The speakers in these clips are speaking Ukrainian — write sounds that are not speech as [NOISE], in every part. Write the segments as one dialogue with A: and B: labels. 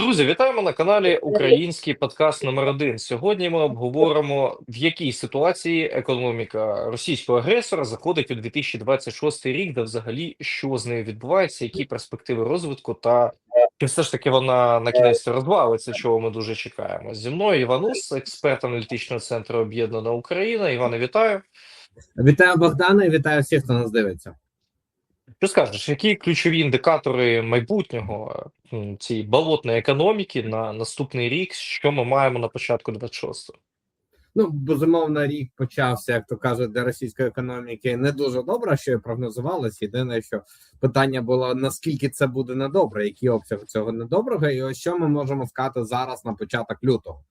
A: Друзі, вітаємо на каналі Український подкаст номер 1 Сьогодні ми обговоримо, в якій ситуації економіка російського агресора заходить у 2026 рік, де взагалі що з нею відбувається, які перспективи розвитку, та чи все ж таки вона на кінець розвалиться, чого ми дуже чекаємо. Зі мною Іванус, експерт аналітичного центру Об'єднана Україна. Іване, вітаю.
B: Вітаю Богдана і вітаю всіх, хто нас дивиться.
A: Що скажеш, які ключові індикатори майбутнього цієї болотної економіки на наступний рік, що ми маємо на початку 26-го?
B: Ну, безумовно, рік почався, як то кажуть, для російської економіки не дуже добре, що і прогнозувалось. Єдине, що питання було наскільки це буде недобре, який обсяг цього недоброго, і ось що ми можемо сказати зараз на початок лютого.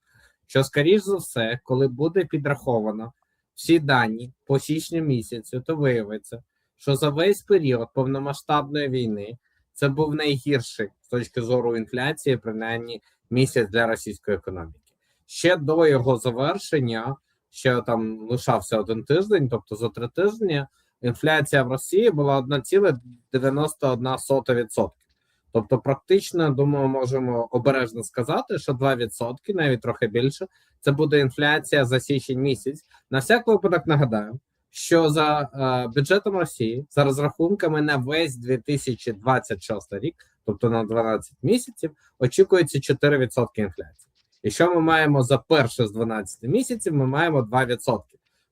B: Що, скоріш за все, коли буде підраховано всі дані по січню місяцю, то виявиться, що за весь період повномасштабної війни це був найгірший з точки зору інфляції, принаймні місяць для російської економіки. Ще до його завершення, ще там лишався один тиждень, тобто за три тижні, інфляція в Росії була 1,91%. Тобто, практично, думаю, можемо обережно сказати, що 2%, навіть трохи більше, це буде інфляція за січень місяць. На всяк випадок нагадаю, що за е, бюджетом Росії, за розрахунками на весь 2026 рік, тобто на 12 місяців, очікується 4% інфляції. І що ми маємо за перше з 12 місяців? Ми маємо 2%.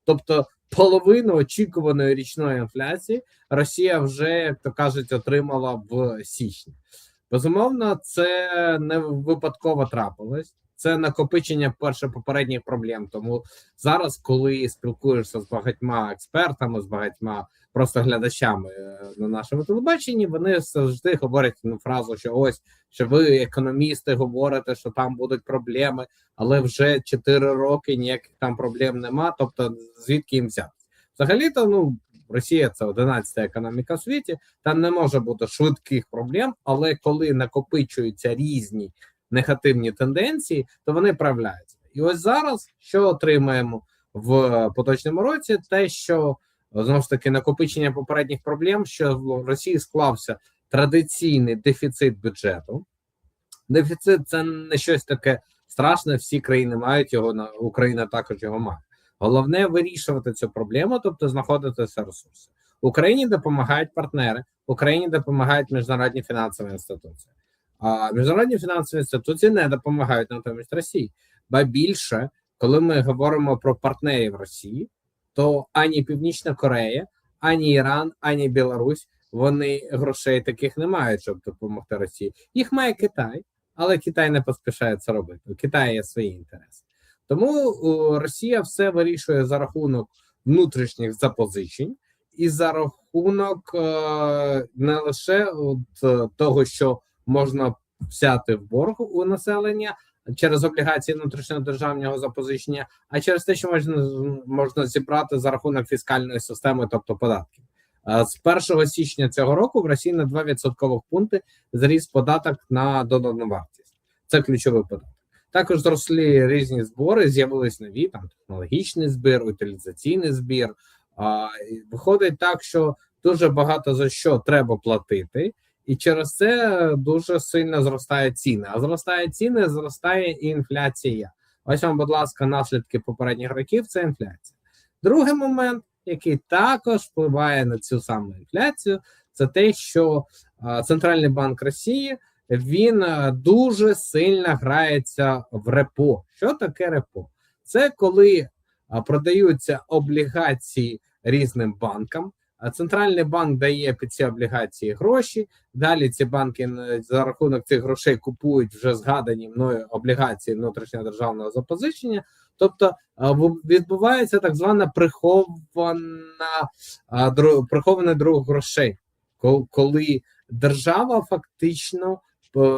B: Тобто половину очікуваної річної інфляції Росія вже, як то кажуть, отримала в січні. Безумовно, це не випадково трапилось. Це накопичення перше попередніх проблем. Тому зараз, коли спілкуєшся з багатьма експертами, з багатьма просто глядачами е, на нашому телебаченні, вони завжди говорять ну, фразу, що ось що ви, економісти, говорите, що там будуть проблеми, але вже 4 роки ніяких там проблем нема. Тобто, звідки їм взяти? Взагалі-то, ну Росія це 11-та економіка в світі, там не може бути швидких проблем, але коли накопичуються різні негативні тенденції, то вони правляються. І ось зараз що отримаємо в поточному році, те, що знову ж таки накопичення попередніх проблем, що в Росії склався традиційний дефіцит бюджету. Дефіцит це не щось таке страшне. Всі країни мають його на Україна також його має. Головне вирішувати цю проблему, тобто знаходитися ресурси. Україні допомагають партнери, Україні допомагають міжнародні фінансові інституції. А міжнародні фінансові інституції не допомагають натомість Росії. Ба більше, коли ми говоримо про партнерів Росії, то ані Північна Корея, ані Іран, ані Білорусь вони грошей таких не мають, щоб допомогти Росії. Їх має Китай, але Китай не поспішає це робити. У Китаю є свої інтереси. Тому Росія все вирішує за рахунок внутрішніх запозичень і за рахунок е, не лише от, того, що можна взяти в борг у населення через облігації внутрішнього державного запозичення, а через те, що можна можна зібрати за рахунок фіскальної системи, тобто податків. Е, З 1 січня цього року в Росії на 2 відсоткових пункти зріс податок на додану вартість. Це ключовий податок. Також зросли різні збори, з'явились нові там технологічний збір, утилізаційний збір. А, Виходить так, що дуже багато за що треба платити, і через це дуже сильно зростає ціни. А зростає ціни, зростає і інфляція. Ось вам, будь ласка, наслідки попередніх років це інфляція. Другий момент, який також впливає на цю саму інфляцію, це те, що Центральний банк Росії він дуже сильно грається в репо. Що таке репо? Це коли продаються облігації різним банкам. Центральний банк дає під ці облігації гроші. Далі ці банки за рахунок цих грошей купують вже згадані мною облігації внутрішнього державного запозичення. Тобто відбувається так звана прихована прихований друг грошей, коли держава фактично е,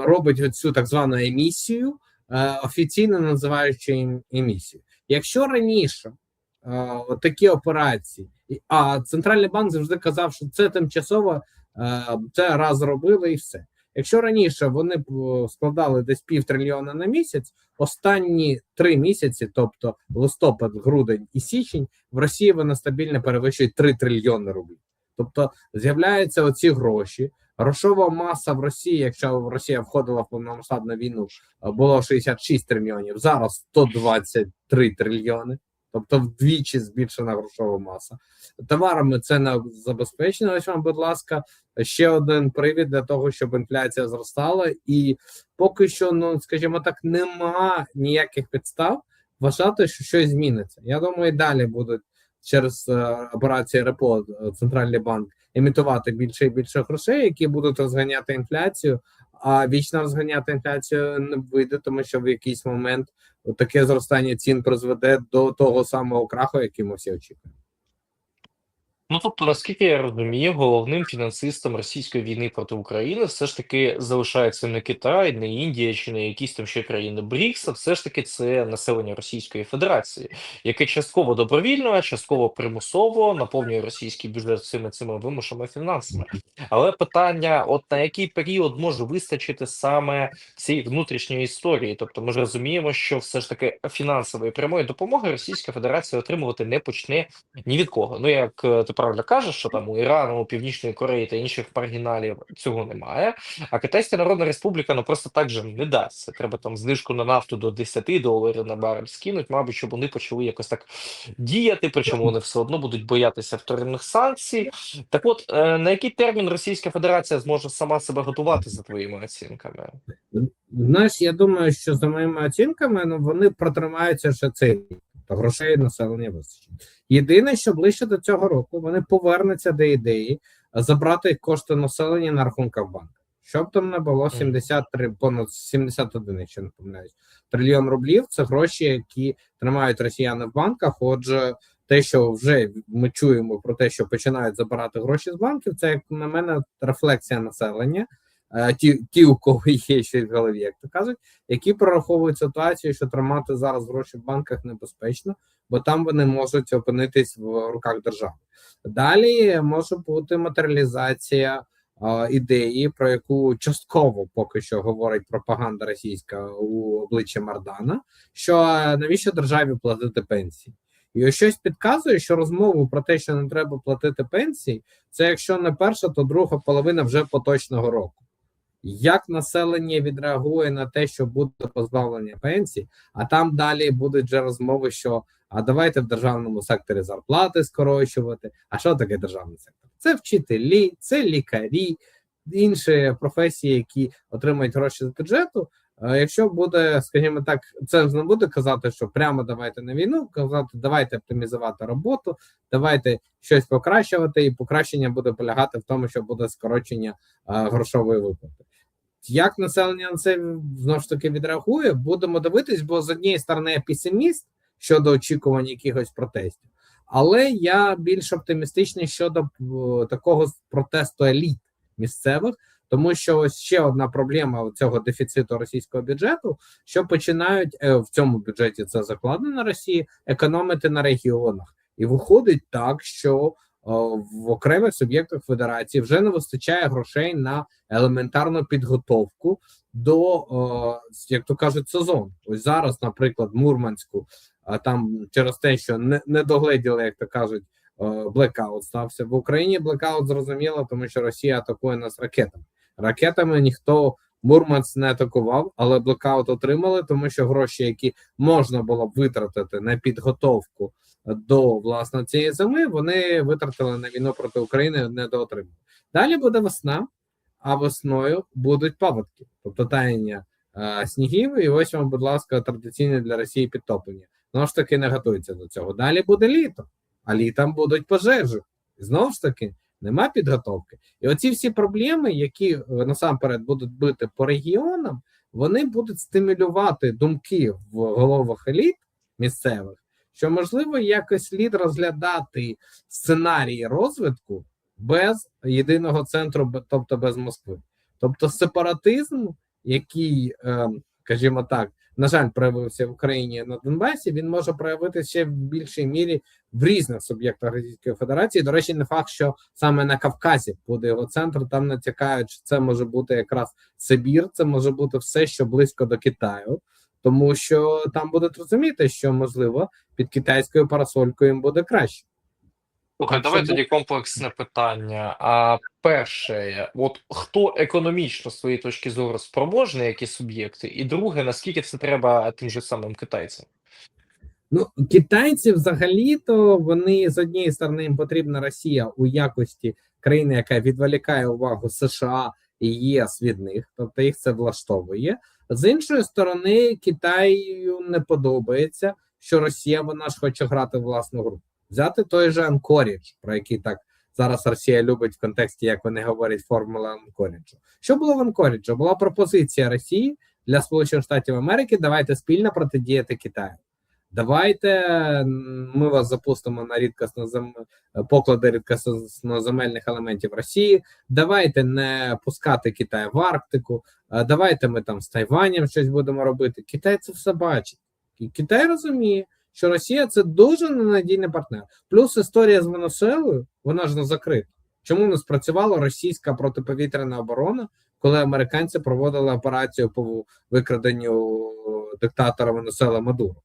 B: робить оцю так звану емісію, е, офіційно називаючи емісію. Якщо раніше такі операції, а центральний банк завжди казав, що це тимчасово, е, це раз зробили і все. Якщо раніше вони е, складали десь пів трильйона на місяць, останні три місяці, тобто листопад, грудень і січень, в Росії вона стабільно перевищує 3 трильйони рублів. Тобто з'являються оці гроші, Грошова маса в Росії, якщо Росія входила в повномасштабну війну, е, було 66 трильйонів, зараз 123 трильйони, тобто вдвічі збільшена грошова маса. Товарами це не забезпечено. Ось вам, будь ласка, ще один привід для того, щоб інфляція зростала, і поки що, ну скажімо так, нема ніяких підстав вважати, що щось зміниться. Я думаю, і далі будуть через е, операції РЕПО центральний банк імітувати більше і більше грошей, які будуть розганяти інфляцію. А вічно розганяти інфляцію не вийде, тому що в якийсь момент таке зростання цін призведе до того самого краху, який ми всі очікуємо.
A: Ну тобто, наскільки я розумію, головним фінансистом російської війни проти України все ж таки залишається не Китай, не Індія чи не якісь там ще країни БРІКС, а все ж таки це населення Російської Федерації, яке частково добровільно, частково примусово наповнює російський бюджет цими цими вимушеними фінансами. Але питання: от на який період може вистачити саме цієї внутрішньої історії? Тобто, ми ж розуміємо, що все ж таки фінансової прямої допомоги Російська Федерація отримувати не почне ні від кого. Ну як е, ти правильно кажеш, що там у Ірану, у Північної Кореї та інших маргіналів цього немає. А Китайська Народна Республіка ну просто так же не дасть. Треба там знижку на нафту до 10 доларів на барель скинуть, мабуть, щоб вони почали якось так діяти, причому вони все одно будуть боятися вторинних санкцій. Так от, е, на який термін Російська Федерація зможе сама себе готувати за твоїми оцінками?
B: Знаєш, я думаю, що за моїми оцінками ну, вони протримаються ще цей Та грошей населення вистачить. Єдине, що ближче до цього року вони повернуться до ідеї забрати кошти населення на рахунках банку. Щоб там не було 73, понад 71, якщо не помиляюсь, трильйон рублів. Це гроші, які тримають росіяни в банках. Отже, те, що вже ми чуємо про те, що починають забирати гроші з банків, це як на мене рефлексія населення. Е, Ті, ті, у кого [LAUGHS] є щось в голові, як то кажуть, які прораховують ситуацію, що тримати зараз гроші в банках небезпечно, бо там вони можуть опинитись в руках держави. Далі може бути матеріалізація е, ідеї, про яку частково поки що говорить пропаганда російська у обличчя Мардана. Що е, навіщо державі платити пенсії? І ось щось підказує, що розмову про те, що не треба платити пенсії, це якщо не перша, то друга половина вже поточного року. Як населення відреагує на те, що буде позбавлення пенсій, а там далі будуть вже розмови, що а давайте в державному секторі зарплати скорочувати. А що таке державний сектор? Це вчителі, це лікарі, інші професії, які отримують гроші з бюджету. Якщо буде, скажімо так, це не буде казати, що прямо давайте на війну, казати, давайте оптимізувати роботу, давайте щось покращувати, і покращення буде полягати в тому, що буде скорочення е, грошової виплати. Як населення на це знову ж таки відреагує, будемо дивитись, бо з однієї сторони я песиміст щодо очікувань якихось протестів, але я більш оптимістичний щодо е, такого протесту еліт місцевих. Тому що ось ще одна проблема цього дефіциту російського бюджету, що починають е, в цьому бюджеті це закладено Росії, економити на регіонах, і виходить так, що в окремих суб'єктах федерації вже не вистачає грошей на елементарну підготовку до, як то кажуть, сезону. Ось зараз, наприклад, Мурманську, а там через те, що не, не догледіли, як то кажуть. Блекаут стався в Україні. Блекаут зрозуміло, тому що Росія атакує нас ракетами. Ракетами ніхто Мурманськ не атакував, але блекаут отримали, тому що гроші, які можна було б витратити на підготовку до власне цієї зими, вони витратили на війну проти України, не доотримали. Далі буде весна, а весною будуть паводки, тобто таяння е, снігів. І ось вам, будь ласка, традиційне для Росії підтоплення. Знову ж таки, не готується до цього. Далі буде літо, а літом будуть пожежі. Знову ж таки, нема підготовки. І оці всі проблеми, які е, насамперед будуть бити по регіонам, вони будуть стимулювати думки в головах еліт місцевих, що можливо якось слід розглядати сценарії розвитку без єдиного центру, тобто без Москви. Тобто сепаратизм, який, е, скажімо так, на жаль, проявився в Україні на Донбасі, він може проявитися ще в більшій мірі в різних суб'єктах Російської Федерації. До речі, не факт, що саме на Кавказі буде його центр. Там натякають, що це може бути якраз Сибір, це може бути все, що близько до Китаю, тому що там будуть розуміти, що можливо під китайською парасолькою їм буде краще.
A: Слухай, давай тоді комплексне питання. А перше, от хто економічно з твоєї точки зору спроможний, які суб'єкти, і друге, наскільки це треба тим же самим китайцям?
B: Ну, китайці взагалі-то вони з однієї сторони їм потрібна Росія у якості країни, яка відволікає увагу США і ЄС від них, тобто їх це влаштовує. З іншої сторони, Китаю не подобається, що Росія вона ж хоче грати власну гру. Взяти той же Анкорідж, про який так зараз Росія любить в контексті, як вони говорять, формула Анкоріджу. Що було в Анкоріджу? Була пропозиція Росії для Сполучених Штатів Америки. Давайте спільно протидіяти Китаю. Давайте ми вас запустимо на рідкосно зем... поклади рідкосноземельних елементів Росії. Давайте не пускати Китай в Арктику. Давайте ми там з Тайванем щось будемо робити. Китай це все бачить, і Китай розуміє, що Росія це дуже ненадійний партнер. Плюс історія з Венесуелою, вона ж не закрита. Чому не спрацювала російська протиповітряна оборона, коли американці проводили операцію по викраденню диктатора Венесуела Мадуро?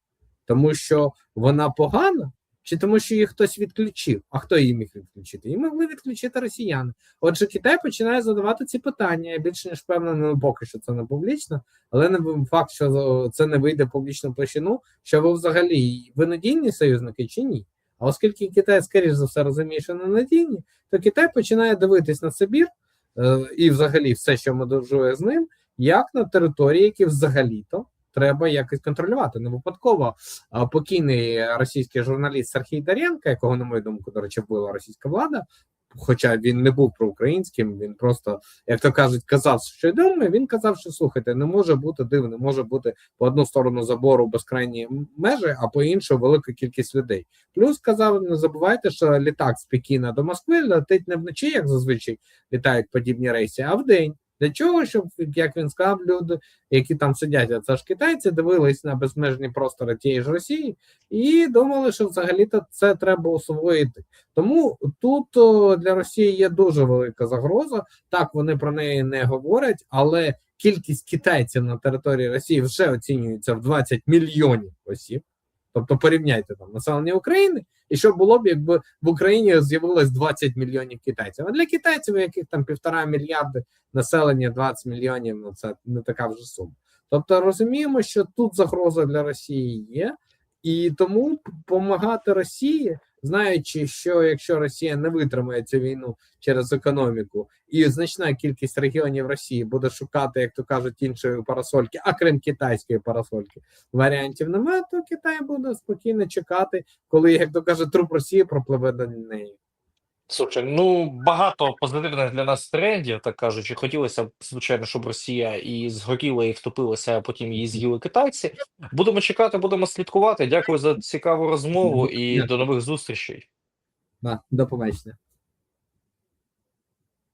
B: Тому що вона погана, чи тому, що її хтось відключив? А хто її міг відключити? Її могли відключити росіяни. Отже, Китай починає задавати ці питання. Я більше ніж впевнений, ну, поки що це не публічно, але не факт, що це не вийде в публічну площину, що ви взагалі ви надійні союзники чи ні? А оскільки Китай, скоріш за все, розуміє, що не надійні, то Китай починає дивитись на Сибір е, і взагалі все, що медужує з ним, як на території, які взагалі-то треба якось контролювати. Не випадково покійний російський журналіст Сергій Даренко, якого, на мою думку, до речі, вбила російська влада. Хоча він не був проукраїнським, він просто, як то кажуть, казав, що думає. Він казав, що слухайте, не може бути дивно, може бути по одну сторону забору безкрайні межі, а по іншу велика кількість людей. Плюс казав: не забувайте, що літак з Пекіна до Москви летить не вночі, як зазвичай літають подібні рейси, а вдень. Для чого, щоб, як він сказав, люди, які там сидять, а це ж китайці, дивились на безмежні простори тієї ж Росії і думали, що взагалі-то це треба усвоїти. Тому тут для Росії є дуже велика загроза. Так вони про неї не говорять, але кількість китайців на території Росії вже оцінюється в 20 мільйонів осіб. Тобто порівняйте там населення України, і що було б, якби в Україні з'явилось 20 мільйонів китайців. А для китайців, у яких там півтора мільярди населення 20 мільйонів, ну це не така вже сума. Тобто розуміємо, що тут загроза для Росії є, і тому допомагати Росії, знаючи, що якщо Росія не витримає цю війну через економіку, і значна кількість регіонів Росії буде шукати, як то кажуть, іншої парасольки, а крім китайської парасольки, варіантів немає, то Китай буде спокійно чекати, коли, як то каже, труп Росії пропливе до неї.
A: Слухай, ну багато позитивних для нас трендів, так кажучи. Хотілося б, звичайно, щоб Росія і згоріла, і втопилася, а потім її з'їли китайці. Будемо чекати, будемо слідкувати. Дякую за цікаву розмову і
B: Дякую.
A: до нових зустрічей.
B: Да, до побачення.